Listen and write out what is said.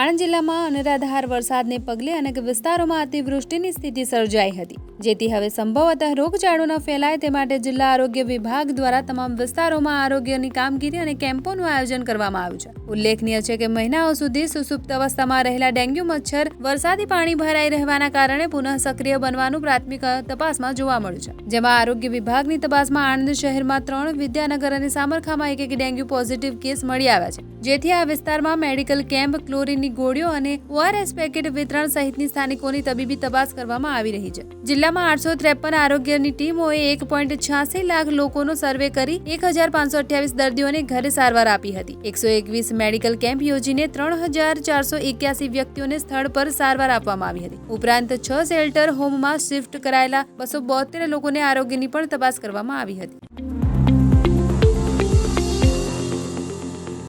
આણંદ જિલ્લામાં અનરાધાર વરસાદને પગલે અનેક વિસ્તારોમાં અતિવૃષ્ટિની સ્થિતિ સર્જાઈ હતી. જેથી હવે સંભવતઃ રોગચાળો ન ફેલાય તે માટે જિલ્લા આરોગ્ય વિભાગ દ્વારા તમામ વિસ્તારોમાં આરોગ્યની કામગીરી અને કેમ્પોનું આયોજન કરવામાં આવ્યું છે. ઉલ્લેખનીય છે કે મહિનાઓ સુધી સુસુપ્ત અવસ્થામાં રહેલા ડેન્ગ્યુ મચ્છર વરસાદી પાણી ભરાઈ રહેવાના કારણે પુનઃ સક્રિય બનવાનું પ્રાથમિક તપાસમાં જોવા મળ્યું છે. જેમાં આરોગ્ય વિભાગની તપાસમાં આણંદ શહેરમાં ત્રણ, વિદ્યાનગર અને સામરખામાં એક એક ડેન્ગ્યુ પોઝિટિવ કેસ મળી આવ્યા છે. જેથી આ વિસ્તારમાં મેડિકલ કેમ્પ ક્લોરીનની ગોળીઓ અને ઓઆરએસ પેકેટ વિતરણ સહિતની સ્થાનિકોની તબીબી તપાસ કરવામાં આવી રહી છે. જિલ્લામાં આઠસો ત્રેપન આરોગ્યની ટીમોએ એક પોઈન્ટ છ્યાસી લાખ લોકોનો સર્વે કરી એક હજાર પાંચસો અઠ્યાવીસ દર્દીઓને ઘરે સારવાર આપી હતી. એકસો એકવીસ મેડિકલ કેમ્પ યોજીને ત્રણ હજાર ચારસો એક્યાસી વ્યક્તિઓને સ્થળ પર સારવાર આપવામાં આવી હતી. ઉપરાંત છ શેલ્ટર હોમમાં શિફ્ટ કરાયેલા બસો બોતેર લોકોને આરોગ્યની પણ તપાસ કરવામાં આવી હતી.